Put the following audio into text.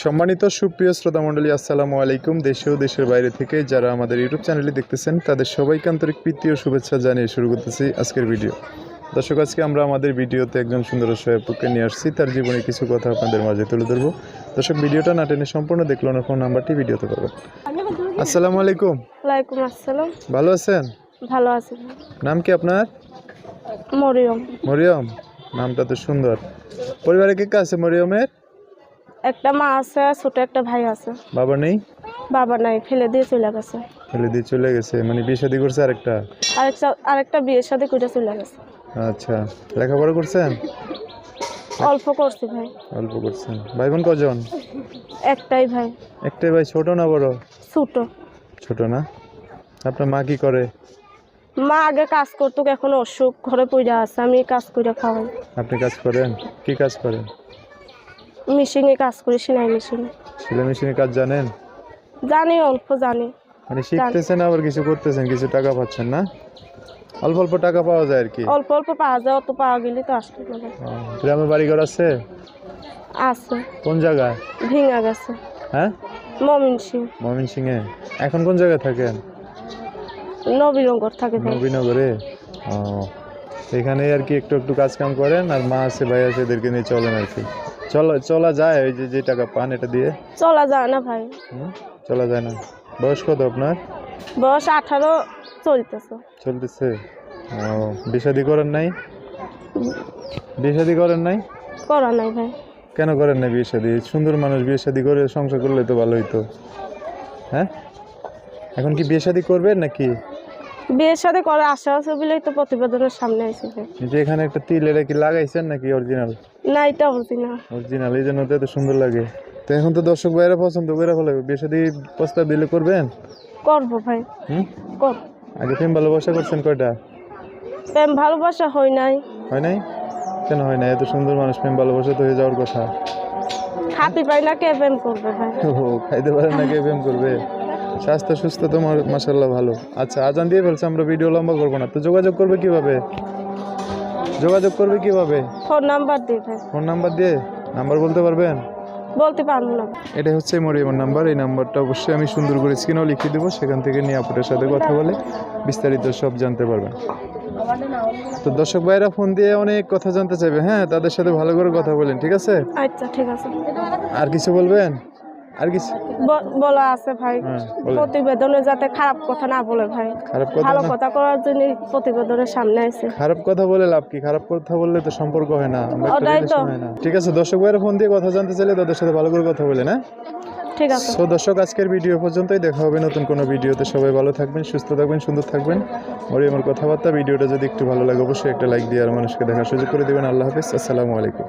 সম্মানিত সুপ্রিয় শ্রোতা মণ্ডলী আসসালামু আলাইকুম। দেশে ও দেশের বাইরে থেকে যারা আমাদের ইউটিউব চ্যানেলটি দেখতেছেন তাদের সবাইকে আন্তরিক প্রীতি ও শুভেচ্ছা জানিয়ে শুরু করতেছি আজকের ভিডিও দর্শক আজকে আমরা আমাদের ভিডিওতে একজন সুন্দর সহায়ককে নিয়ে আসছি। তার জীবনে কিছু কথা আপনাদের মাঝে তুলে ধরবো। দর্শক ভিডিওটা না টেনে সম্পূর্ণ দেখল না ফোন নাম্বারটি ভিডিওতে পাবেন। আসসালামু আলাইকুম। ওয়ালাইকুম আসসালাম। ভালো আছেন? ভালো আছি। নাম কি আপনার? মরিয়ম। মরিয়ম। নামটা তো সুন্দর। পরিবারে কে কে আছে মরিয়মের? একটা মা আছে ছোট একটা ভাই আছে। বাবা নেই? বাবা নাই ফেলে দিয়ে চলে গেছে। ফেলে দিয়ে চলে গেছে মানে বিয়ে শাদী করছে আরেকটা? আরেকটা আরেকটা বিয়ের সাথে করে চলে গেছে। আচ্ছা লেখাপড়া করছেন? অল্প করছি ভাই। অল্প করছেন। ভাই বোন কজন? একটাই ভাই। একটাই ভাই ছোট না বড়? ছোট। ছোট না? আপনার মা কি করে? মা আগে কাজ করতো এখন অসুখ ঘরে পড়ে আছে আমি কাজ করে খাওয়াই। আপনি কাজ করেন? কি কাজ করেন? মেশিনে কাজ করি সেলাই মেশিনে। সেলাই মেশিনের কাজ জানেন? জানি অল্প জানি। মানে শিখতেছেন আবার কিছু করতেছেন কিছু টাকা পাচ্ছেন না? অল্প অল্প টাকা পাওয়া যায় আর কি। অল্প অল্প পাওয়া যায় অত পাওয়া গেলে তো আসতে পারে। গ্রামে বাড়িঘর আছে? আছে। কোন জায়গায়? ভেঙে গেছে। হ্যাঁ? মমিন সিং। মমিন সিং এ এখন কোন জায়গায় থাকেন? নবীনগর থাকে নবীনগরে? ও এখানে আর কি একটু একটু কাজ কাম করেন আর মা আছে ভাই আছে এদেরকে নিয়ে চলেন আর কি। চলা চলা যায় ওই যে যে টাকা পান এটা দিয়ে? চলা যায় না ভাই। হুম? চলা যায় না। বয়স কত আপনার? বয়স আঠারো চলতেছে। চলতেছে। ও বিশাদি করেন নাই? বিয়ে করেন নাই? করা নাই ভাই। কেন করেন না বিয়ে শাদি সুন্দর মানুষ বিয়ে শাদি করে সংসার করলে তো ভালো হইতো হ্যাঁ? এখন কি বিয়ে শাদি করবেন নাকি? বিয়ের সাথে করার আশা আছে বলেই তো প্রতিবেদনের সামনে এসেছে যে। এখানে একটা তিল এটা কি লাগাইছেন নাকি অরিজিনাল না এটা অরিজিনাল অরিজিনাল এই জন্য তো এত সুন্দর লাগে। তো এখন তো দর্শক ভাইরা পছন্দ করে ফেলে বিয়ে শাদি প্রস্তাব দিলে করবেন? করব ভাই। হুম? কর। আগে প্রেম ভালোবাসা করছেন কয়টা? প্রেম ভালোবাসা হয় নাই। হয় নাই? কেন হয় না এত সুন্দর মানুষ প্রেম ভালোবাসা তো হয়ে যাওয়ার কথা। খাতি পাই না কে প্রেম করবে ভাই? ও খাইতে পারেন না কে প্রেম করবে। স্বাস্থ্য সুস্থ তোমার মাসাল্লাহ ভালো। আচ্ছা আজান দিয়ে ফেলছে আমরা ভিডিও লম্বা করব না। তো যোগাযোগ করবে কীভাবে? যোগাযোগ করবে কীভাবে? ফোন নাম্বার দিয়ে ফোন নাম্বার দিয়ে? নাম্বার বলতে পারবেন? বলতে পারব না। এটা হচ্ছে মরিয়মের নাম্বার। এই নাম্বারটা অবশ্যই আমি সুন্দর করে স্ক্রিনেও লিখে দেবো। সেখান থেকে নিয়ে আপুটের সাথে কথা বলে বিস্তারিত সব জানতে পারবেন। তো দর্শক ভাইরা ফোন দিয়ে অনেক কথা জানতে চাইবে। হ্যাঁ তাদের সাথে ভালো করে কথা বলেন ঠিক আছে? আচ্ছা ঠিক আছে। আর কিছু বলবেন? আর কিছু? ব- বলা আছে ভাই। হ্যাঁ প্রতিবেদনে যাতে খারাপ কথা না বলে ভাই। খারাপ কথা ভালো কথা করার জন্য প্রতিবেদনের সামনে আছে খারাপ কথা বলে লাভ কি? খারাপ কথা বললে তো সম্পর্ক হয় না। ওটাই তো। হয় ঠিক আছে দর্শক ভাইয়ের ফোন দিয়ে কথা জানতে চাইলে তাদের সাথে ভালো করে কথা বলে না ঠিক আছে। দর্শক আজকের ভিডিও পর্যন্তই। দেখা হবে নতুন কোনো ভিডিওতে। সবাই ভালো থাকবেন সুস্থ থাকবেন সুন্দর থাকবেন। ওরই আমার কথাবার্তা। ভিডিওটা যদি একটু ভালো লাগে অবশ্যই একটা লাইক দিয়ে আর মানুষকে দেখার সুযোগ করে দেবেন। আল্লাহ হাফিজ। আসসালামু আলাইকুম।